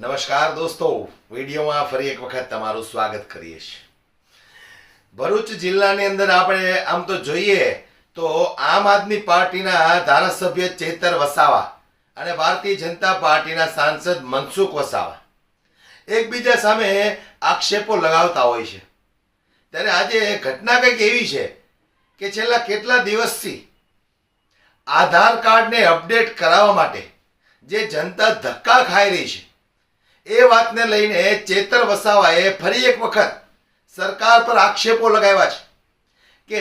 નમસ્કાર દોસ્તો. વિડીયોમાં ફરી એક વખત તમારું સ્વાગત કરીએ છીએ. ભરૂચ જિલ્લાની અંદર આપણે આમ તો જોઈએ તો આમ આદમી પાર્ટીના ધારાસભ્ય ચેતર વસાવા અને ભારતીય જનતા પાર્ટીના સાંસદ મનસુખ વસાવા એકબીજા સામે આક્ષેપો લગાવતા હોય છે. ત્યારે આજે ઘટના કંઈક એવી છે કે છેલ્લા કેટલા દિવસથી આધાર કાર્ડને અપડેટ કરાવવા માટે જે જનતા ધક્કા ખાઈ રહી છે. એ વાતને લઈને ચેતર વસાવાએ ફરી એક વખત સરકાર પર આક્ષેપો લગાવ્યા છે કે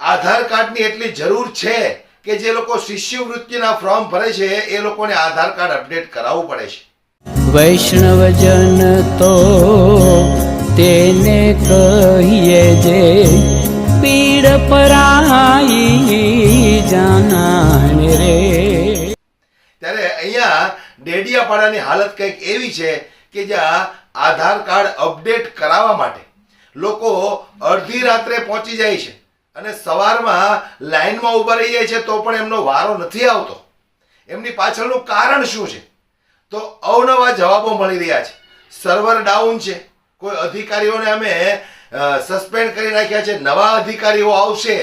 આધાર કાર્ડની એટલી જરૂર છે કે જે લોકો શિષ્યવૃત્તિના ફોર્મ ભરે છે એ લોકોને આધાર કાર્ડ અપડેટ કરાવવું પડે છે. વૈષ્ણવજન તો તેને કહીએ જે પીડ પરાઈ જાનાને રે. ત્યારે અહીંયા ડેડિયાપાડાની હાલત કંઈક એવી છે કે જ્યાં આધાર કાર્ડ અપડેટ કરાવવા માટે લોકો અડધી રાત્રે પહોંચી જાય છે અને સવારમાં લાઇનમાં ઊભા રહી જાય છે તો પણ એમનો વારો નથી આવતો. એમની પાછળનું કારણ શું છે? તો અવનવા જવાબો મળી રહ્યા છે. સર્વર ડાઉન છે. કોઈ અધિકારીઓને અમે સસ્પેન્ડ કરી નાખ્યા છે. નવા અધિકારીઓ આવશે.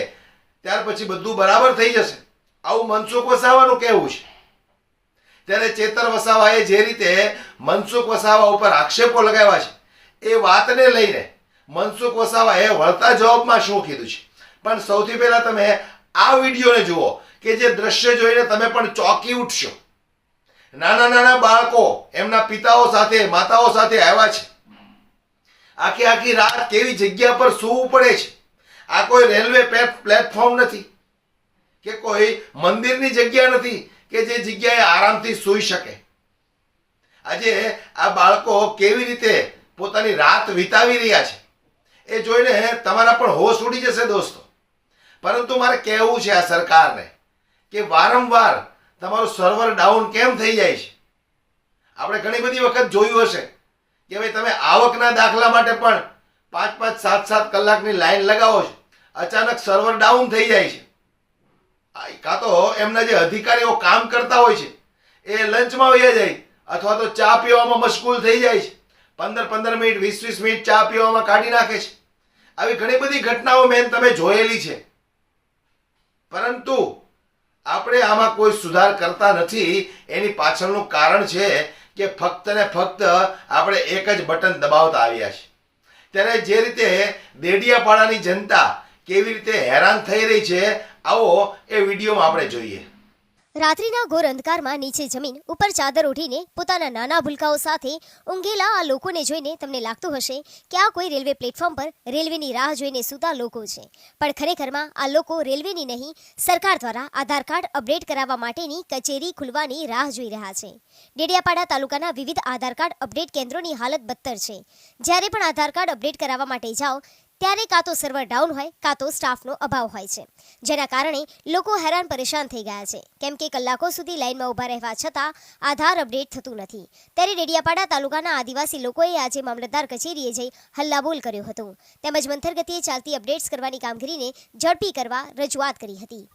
ત્યાર પછી બધું બરાબર થઈ જશે. આવું મનસુખ વસાવાનું કહેવું છે. ત્યારે ચેતર વસાવાએ જે રીતે મનસુખ વસાવા ઉપર આક્ષેપો લગાવ્યા છે, એ વાતને લઈને મનસુખ વસાવાએ વળતા જવાબમાં શું કીધું છે? પણ સૌથી પહેલા તમે આ વિડીયોને જુઓ કે જે દ્રશ્ય જોઈને તમે પણ ચોંકી ઉઠશો. નાના નાના બાળકો એમના પિતાઓ સાથે, માતાઓ સાથે આવ્યા છે. આખી આખી રાત કેવી જગ્યા પર સૂવું પડે છે? આ કોઈ રેલવે પ્લેટફોર્મ નથી કે કોઈ મંદિરની જગ્યા નથી કે જે જગ્યાએ આરામથી સૂઈ શકે. આજે આ બાળકો કેવી રીતે પોતાની રાત વિતાવી રહ્યા છે, એ જોઈને તમારા પણ હોશ ઉડી જશે દોસ્તો. પરંતુ મારે કહેવું છે આ સરકારને કે વારંવાર તમારું સર્વર ડાઉન કેમ થઈ જાય છે? આપણે ઘણી બધી વખત જોયું હશે કે ભાઈ તમે આવકના દાખલા માટે પણ પાંચ પાંચ સાત સાત કલાકની લાઈન લગાવો છો, અચાનક સર્વર ડાઉન થઈ જાય છે. કાં તો એમના જે અધિકારીઓ કામ કરતા હોય છે, એ લંચમાં વહી જાય, અથવા તો ચા પીવામાં મશગુલ થઈ જાય છે. પંદર પંદર મિનિટ, વીસ વીસ મિનિટ ચા પીવામાં કાઢી નાખે છે. આવી ઘણી બધી ઘટનાઓ મેં તમે જોયેલી છે. પરંતુ આપણે આમાં કોઈ સુધાર કરતા નથી. એની પાછળનું કારણ છે કે ફક્ત ને ફક્ત આપણે એક જ બટન દબાવતા આવ્યા છે. ત્યારે જે રીતે દેડિયાપાડાની જનતા કેવી રીતે હેરાન થઈ રહી છે આવો, એ વિડીયોમાં આપણે જોઈએ. રાત્રિના ઘોર અંધકારમાં નીચે જમીન ઉપર ચાદર ઓઢીને પોતાના નાના ભૂલકાઓ સાથે ઊંઘેલા આ લોકોને જોઈને તમને લાગતું હશે કે આ કોઈ રેલવે પ્લેટફોર્મ પર રેલવેની રાહ જોઈને સૂતા લોકો છે. પણ ખરેખરમાં આ લોકો રેલવેની નહીં, સરકાર દ્વારા આધાર કાર્ડ અપડેટ કરાવવા માટેની કચેરી ખુલવાની રાહ જોઈ રહ્યા છે. ડેડિયાપાડા તાલુકાના વિવિધ આધાર કાર્ડ અપડેટ કેન્દ્રોની હાલત બદતર છે. જ્યારે પણ આધાર કાર્ડ અપડેટ કરાવવા માટે જાઓ ત્યારે કાં તો સર્વર ડાઉન હોય, કાં તો સ્ટાફનો અભાવ હોય છે. જેના કારણે લોકો હેરાન પરેશાન થઈ ગયા છે. કેમ કે કલાકો સુધી લાઇનમાં ઊભા રહેવા છતાં આધાર અપડેટ થતું નથી. ત્યારે ડેડિયાપાડા તાલુકાના આદિવાસી લોકોએ આજે મામલતદાર કચેરીએ જઈ હલ્લાબોલ કર્યો હતો. તેમજ મંથર ગતિએ ચાલતી અપડેટ્સ કરવાની કામગીરીને ઝડપી કરવા રજૂઆત કરી હતી.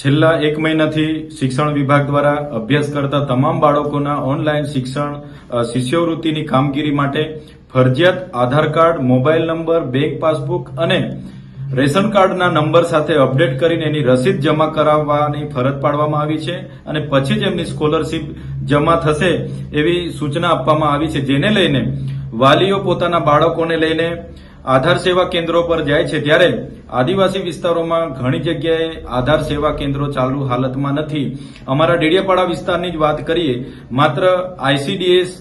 છેલ્લા એક મહિનાથી શિક્ષણ વિભાગ દ્વારા અભ્યાસ કરતા તમામ બાળકોના ઓનલાઈન શિક્ષણ શિષ્યવૃત્તિની કામગીરી માટે ફરજિયાત Aadhaar card, mobile number, bank passbook અને રેશન કાર્ડના નંબર સાથે અપડેટ કરીને એની રસીદ જમા કરાવવાની ફરજ પાડવામાં આવી છે અને પછી જ એમની સ્કોલરશીપ જમા થશે એવી સૂચના આપવામાં આવી છે, જેને લઈને વાલીઓ પોતાના બાળકોને લઈને આધાર સેવા કેન્દ્રો પર જાય છે. ત્યારે આદિવાસી વિસ્તારોમાં ઘણી જગ્યાએ આધાર સેવા કેન્દ્રો ચાલુ હાલતમાં નથી. અમારા ડેડિયાપાડા વિસ્તારની જ વાત કરીએ, માત્ર આઈસીડીએસ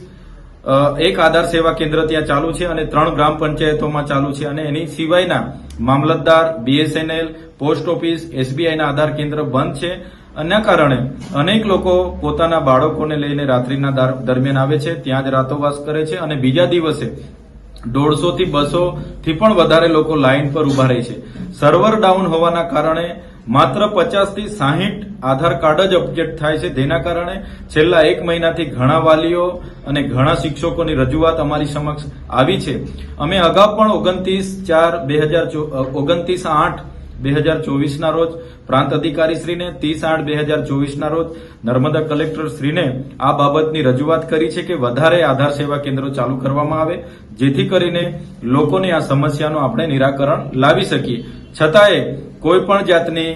એક આધાર સેવા કેન્દ્ર ત્યાં ચાલુ છે અને ત્રણ ગ્રામ પંચાયતોમાં ચાલુ છે અને એની સિવાયના મામલતદાર, બીએસએનએલ, પોસ્ટ ઓફિસ, એસબીઆઈના આધાર કેન્દ્ર બંધ છે. આના કારણે અનેક લોકો પોતાના બાળકોને લઈને રાત્રિના દર- દરમિયાન આવે છે, ત્યાં જ રાતોવાસ કરે છે અને બીજા દિવસે દોઢસો થી બસો થી પણ વધારે લોકો લાઇન પર ઊભા રહે છે. સર્વર ડાઉન હોવાના કારણે માત્ર પચાસથી સાહીઠ આધાર કાર્ડ જ અપડેટ થાય છે. જેના કારણે છેલ્લા એક મહિનાથી ઘણા વાલીઓ અને ઘણા શિક્ષકોની રજૂઆત અમારી સમક્ષ આવી છે. અમે અગાઉ પણ ઓગણત્રીસ ચાર બે હજાર ઓગણત્રીસ આઠ બે હજાર ચોવીસના રોજ પ્રાંત અધિકારીશ્રીને ત્રીસ આઠ બે હજાર ચોવીસના રોજ નર્મદા કલેક્ટરશ્રીને આ બાબતની રજૂઆત કરી છે કે વધારે આધાર સેવા કેન્દ્રો ચાલુ કરવામાં આવે, જેથી કરીને લોકોની આ સમસ્યાનું આપણે નિરાકરણ લાવી શકીએ. છતાંય કોઈ પણ જાતની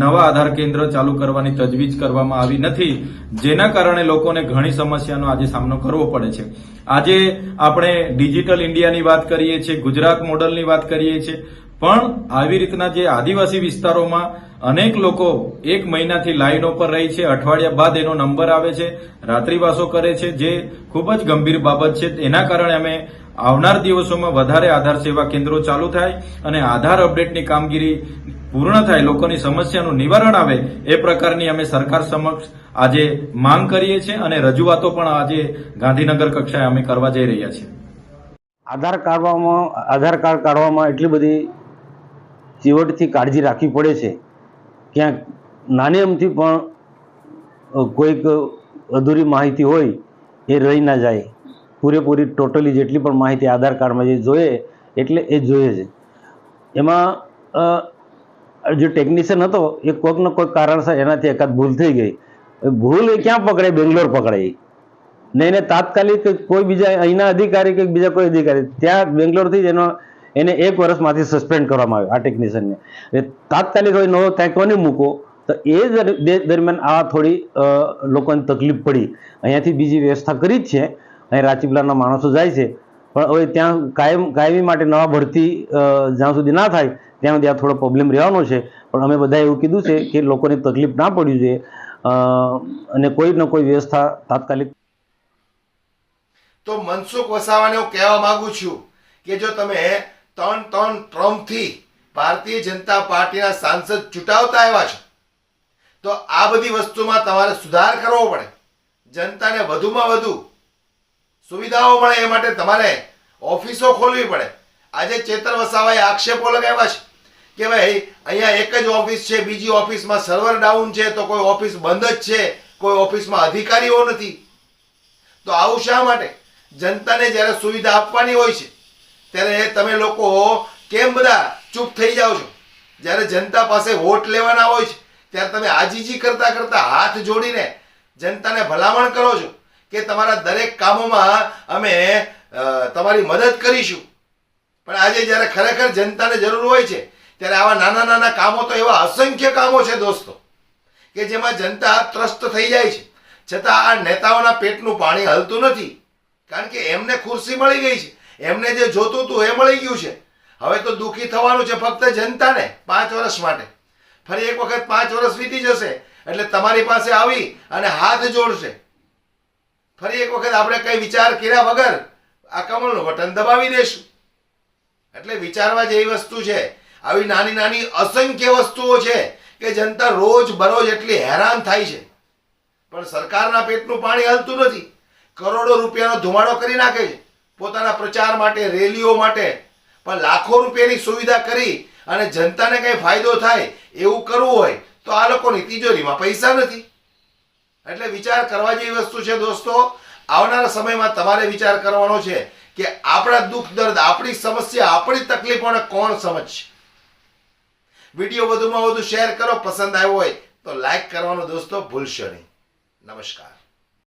નવા આધાર કેન્દ્ર ચાલુ કરવાની તજવીજ કરવામાં આવી નથી, જેના કારણે લોકોને ઘણી સમસ્યાનો આજે સામનો કરવો પડે છે. આજે આપણે ડિજિટલ ઇન્ડિયાની વાત કરીએ છીએ, ગુજરાત મોડલની વાત કરીએ છીએ પણ આવી રીતના જે આદિવાસી વિસ્તારોમાં અનેક લોકો એક મહિનાથી લાઈનો પર રહી છે, અઠવાડિયા બાદ એનો નંબર આવે છે, રાત્રિવાસો કરે છે, જે ખૂબ જ ગંભીર બાબત છે. એના કારણે અમે આવનાર દિવસોમાં વધારે આધાર સેવા કેન્દ્રો ચાલુ થાય અને આધાર અપડેટની કામગીરી પૂર્ણ થાય, લોકોની સમસ્યાનું નિવારણ આવે, એ પ્રકારની અમે સરકાર સમક્ષ આજે માંગ કરીએ છીએ અને રજૂઆતો પણ આજે ગાંધીનગર કક્ષાએ અમે કરવા જઈ રહ્યા છીએ. આધાર કાઢવામાં, આધાર કાર્ડ કાઢવામાં એટલી બધી ચીવટથી કાળજી રાખવી પડે છે. ક્યાંક નાની અમથી પણ કોઈક અધૂરી માહિતી હોય, એ રહી ના જાય. પૂરેપૂરી ટોટલી જેટલી પણ માહિતી આધાર કાર્ડમાં જે જોઈએ, એટલે એ જોઈએ છે. એમાં જે ટેકનિશિયન હતો, એ કોઈક ને કોઈક કારણસર એનાથી એકાદ ભૂલ થઈ ગઈ. ભૂલ એ ક્યાં પકડે બેંગ્લોર પકડાઈ ને એને તાત્કાલિક કોઈ બીજા અહીંના અધિકારી કે બીજા કોઈ અધિકારી, ત્યાં બેંગ્લોરથી જ એનો એને એક વર્ષમાંથી સસ્પેન્ડ કરવામાં આવ્યો આ ટેકનિશિયનને એ તાત્કાલિક હવે નવો ત્યાં કોને મૂકો, તો એ દરમિયાન આ થોડી લોકોને તકલીફ પડી. અહીંયાથી બીજી વ્યવસ્થા કરી જ છે. અહીં રાચીપલાના માણસો જાય છે. પણ હવે ત્યાં કાયમ, કાયમી માટે નવા ભરતી જ્યાં સુધી ના થાય, ત્યાં સુધી આ થોડો પ્રોબ્લેમ રહેવાનો છે. પણ અમે બધાએ એવું કીધું છે કે લોકોને તકલીફ ના પડવી જોઈએ. અને કોઈ ન કોઈ વ્યવસ્થા તાત્કાલિક તો મનસુખ વસાવાને હું કહેવા માંગુ છું કે જો તમે ત્રણ ત્રણ ટ્રમ્પથી ભારતીય જનતા પાર્ટીના સાંસદ ચૂંટાવતા આવ્યા છે. તો આ બધી વસ્તુમાં તમારે સુધાર કરવો પડે. જનતાને વધુમાં વધુ સુવિધાઓ મળે એ માટે તમારે ઓફિસો ખોલવી પડે. આજે ચેતર વસાવાએ આક્ષેપો લગાવ્યા છે કે ભાઈ, અહીંયા એક જ ઓફિસ છે, બીજી ઓફિસમાં સર્વર ડાઉન છે, તો કોઈ ઓફિસ બંધ જ છે, કોઈ ઓફિસમાં અધિકારીઓ નથી. તો આવું શા માટે? જનતાને જ્યારે સુવિધા આપવાની હોય છે ત્યારે તમે લોકો કેમ બધા ચૂપ થઈ જાઓ છો? જ્યારે જનતા પાસે વોટ લેવાના હોય છે, ત્યારે તમે આજીજી કરતા કરતા હાથ જોડીને જનતાને ભલામણ કરો છો કે તમારા દરેક કામોમાં અમે તમારી મદદ કરીશું. પણ આજે જ્યારે ખરેખર જનતાને જરૂર હોય છે, ત્યારે આવા નાના નાના કામો તો એવા અસંખ્ય કામો છે દોસ્તો, કે જેમાં જનતા ત્રસ્ત થઈ જાય છે. છતાં આ નેતાઓના પેટનું પાણી હલતું નથી, કારણ કે એમને ખુરશી મળી ગઈ છે. એમને જે જોતું હતું એ મળી ગયું છે. હવે તો દુઃખી થવાનું છે ફક્ત જનતાને, પાંચ વર્ષ માટે. ફરી એક વખત પાંચ વર્ષ વીતી જશે, એટલે તમારી પાસે આવી અને હાથ જોડશે. ફરી એક વખત આપણે કઈ વિચાર કર્યા વગર આ કમળનું બટન દબાવી દેશું. એટલે વિચારવા જેવી વસ્તુ છે, આવી નાની નાની અસંખ્ય વસ્તુઓ છે કે જનતા રોજ બરોજ એટલી હેરાન થાય છે. પણ સરકારના પેટનું પાણી હલતું નથી. કરોડો રૂપિયાનો ધુમાડો કરી નાખે છે. પોતાના પ્રચાર માટે, રેલીઓ માટે. પણ લાખો રૂપિયાની સુવિધા કરી અને જનતાને કંઈ ફાયદો થાય એવું કરવું હોય, તો આ લોકોની તિજોરીમાં પૈસા નથી. એટલે વિચાર કરવા જેવી વસ્તુ છે દોસ્તો, આવનારા સમયમાં તમારે વિચાર કરવાનો છે કે આપણા દુઃખ, દર્દ, આપણી સમસ્યા, આપણી તકલીફોને કોણ સમજશે? વીડિયો વધુમાં વધુ શેર કરો, પસંદ આવ્યો હોય તો લાઈક કરવાનો દોસ્તો ભૂલશો નહીં. નમસ્કાર.